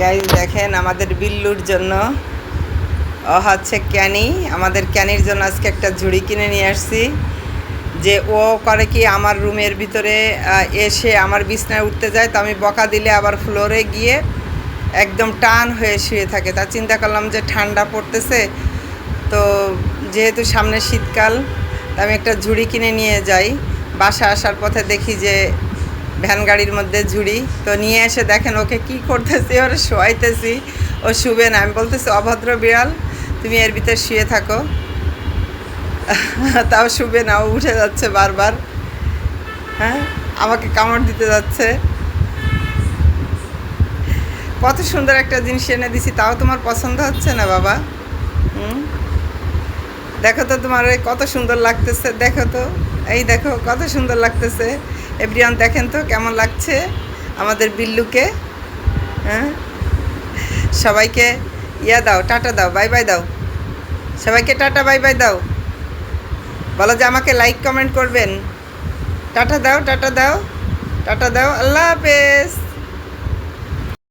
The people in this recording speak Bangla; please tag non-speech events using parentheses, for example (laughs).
গাইজ দেখেন আমাদের বিল্লুর জন্য। ও হচ্ছে ক্যানি। আমাদের ক্যানির জন্য আজকে একটা ঝুড়ি কিনে নিয়ে আসছি। যে ও করে কি আমার রুমের ভিতরে এসে আমার বিছনায় উঠতে যায়, তো আমি বকা দিলে আবার ফ্লোরে গিয়ে একদম টান হয়ে শুয়ে থাকে। তা চিন্তা করলাম যে ঠান্ডা পড়তেছে, তো যেহেতু সামনে শীতকাল আমি একটা ঝুড়ি কিনে নিয়ে যাই। বাসা আসার পথে দেখি যে ভ্যান গাড়ির মধ্যে ঝুড়ি। তো নিয়ে এসে দেখেন, ওকে কি করতেছি? ওর শোয়াইতেছি। ও শুবে না। আমি বলতেছি, অভদ্র বিড়াল, তুমি এর ভিতরে শুয়ে থাকো। (laughs) তাও শুবে না, ও উঠে যাচ্ছে বারবার। হ্যাঁ? আমাকে কামড় দিতে যাচ্ছে। কত সুন্দর একটা জিনিস এনে দিছি, তাও তোমার পছন্দ হচ্ছে না, বাবা? হুম? দেখো তো তোমার কত সুন্দর লাগতেছে, দেখো তো। এই দেখো, কত সুন্দর লাগতেছে। এভরিওয়ান দেখেন তো কেমন লাগছে আমাদের বিল্লুকে? হ্যাঁ? সবাইকে ইয়া দাও, টাটা দাও বাই বাই দাও। সবাইকে টাটা বাই বাই দাও। বলো যে আমাকে লাইক কমেন্ট করবেন। টাটা দাও টাটা দাও টাটা দাও, আল্লাহ হাফেজ।